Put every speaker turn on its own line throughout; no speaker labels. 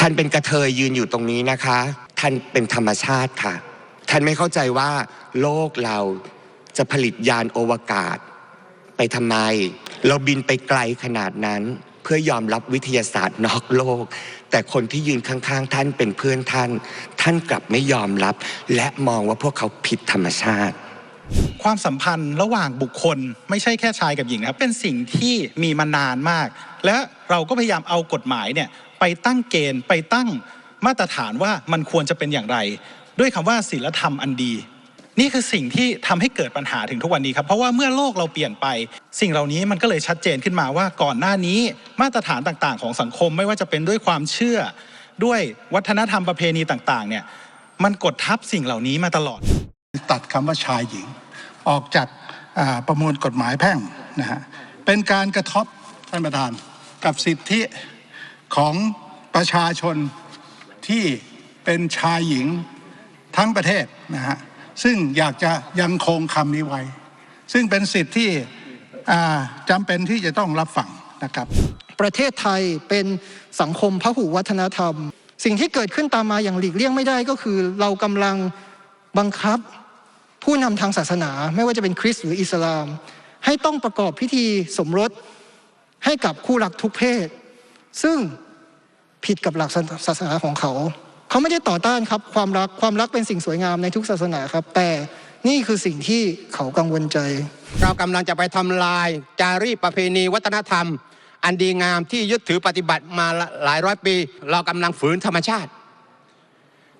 ท่านเป็นกระเทยยืนอยู่ตรงนี้นะคะ ท่านเป็นธรรมชาติค่ะ ท่านไม่เข้าใจว่า โลกเราจะผลิตยานโอวกาศ ไปทำไม เราบินไปไกลขนาดนั้น เพื่อยอมรับวิทยาศาสตร์นอกโลก แต่คนที่ยืนข้างๆ ท่านเป็นเพื่อนท่าน ท่านกลับไม่ยอมรับ และมองว่าพวกเขาผิดธรรมชาติ
ความสัมพันธ์ระหว่างบุคคลไม่ใช่แค่ชายกับหญิงนะครับเป็นสิ่งที่มีมานานมาก และเราก็พยายามเอากฎหมายเนี่ย ไปตั้งเกณฑ์ไปตั้งมาตรฐานว่ามันควรจะเป็นอย่างไร ด้วยคำว่าศีลธรรมอันดี นี่คือสิ่งที่ทำให้เกิดปัญหาถึงทุกวันนี้ครับ เพราะว่าเมื่อโลกเราเปลี่ยนไป สิ่งเหล่านี้มันก็เลยชัดเจนขึ้นมาว่าก่อนหน้านี้มาตรฐานต่างๆ ของสังคมไม่ว่าจะเป็นด้วยความเชื่อ ด้วยวัฒนธรรมประเพณีต่างๆเนี่ยมันกดทับสิ่งเหล่านี้มาตลอด
ตัดคำว่าชายหญิง ออกจากประมวลกฎหมายแพ่งนะฮะเป็นการกระทบท่านประธานกับสิทธิ ของประชาชนที่เป็นชายหญิงทั้งประเทศนะฮะซึ่งอยากจะยังคงคำนี้ไว้ ซึ่งเป็นสิทธิที่จำเป็นที่จะต้องรับฟังนะครับ
ประเทศไทยเป็นสังคมพหุวัฒนธรรม สิ่งที่เกิดขึ้นตามมาอย่างหลีกเลี่ยงไม่ได้ก็คือ เรากำลังบังคับผู้นำทางศาสนา ไม่ว่าจะเป็นคริสต์หรืออิสลาม ให้ต้องประกอบพิธีสมรสให้กับคู่รักทุกเพศ ซึ่งผิดกับหลักศาสนาของเขา เขาไม่ได้ต่อต้านครับความรักความรักเป็นสิ่งสวยงามในทุกศาสนาครับ แต่นี่คือสิ่งที่เขากังวลใจ
เรากำลังจะไปทำลาย จารีตประเพณีวัฒนธรรม อันดีงามที่ยึดถือปฏิบัติมาหลายร้อยปี เรากำลังฝืนธรรมชาติ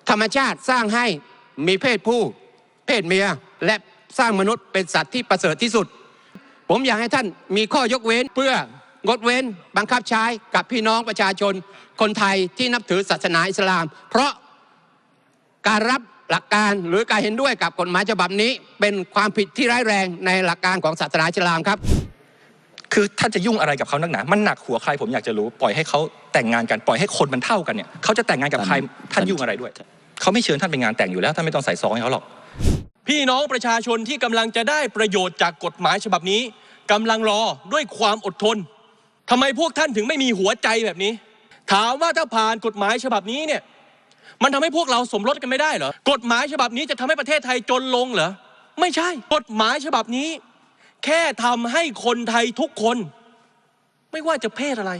ธรรมชาติสร้างให้มีเพศผู้ เพศเมียและสร้างมนุษย์เป็นสัตว์ที่ประเสริฐที่สุด ผมอยากให้ท่านมีข้อยกเว้นเพื่อ งดเว้นบังคับใช้กับพี่น้องประชาชนคนไทยที่นับถือศาสนาอิสลาม เพราะการรับหลักการหรือการเห็นด้วยกับกฎหมายฉบับนี้ เป็นความผิดที่ร้ายแรงในหลักการของศาสนาอิสลามครับ
คือท่านจะยุ่งอะไรกับเขานักหนา มันหนักหัวใครผมอยากจะรู้ ปล่อยให้เขาแต่งงานกันปล่อยให้คนมันเท่ากันเนี่ยเขาจะแต่งงานกับใครท่านยุ่งอะไรด้วยเขาไม่เชิญท่านไปงานแต่งอยู่แล้วท่านไม่ต้องใส่ซองให้เขาหรอก
พี่น้องประชาชนที่กำลังจะได้ประโยชน์จากกฎหมายฉบับนี้กำลังรอด้วยความอดทน ทำไมพวกท่านถึงไม่มีหัวใจแบบนี้ ถามว่าถ้าผ่านกฎหมายฉบับนี้เนี่ยมันทำให้พวกเราสมรสกันไม่ได้เหรอกฎหมายฉบับนี้จะทำให้ประเทศไทยจนลงเหรอไม่ใช่กฎหมายฉบับนี้ แค่ทำให้คนไทยทุกคน ไม่ว่าจะเพศอะไร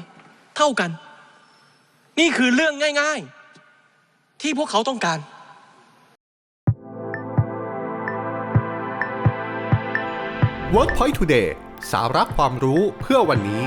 เท่ากัน นี่คือเรื่องง่าย ๆ ที่พวกเขาต้องการ
WorkPoint Today สาระความรู้เพื่อวันนี้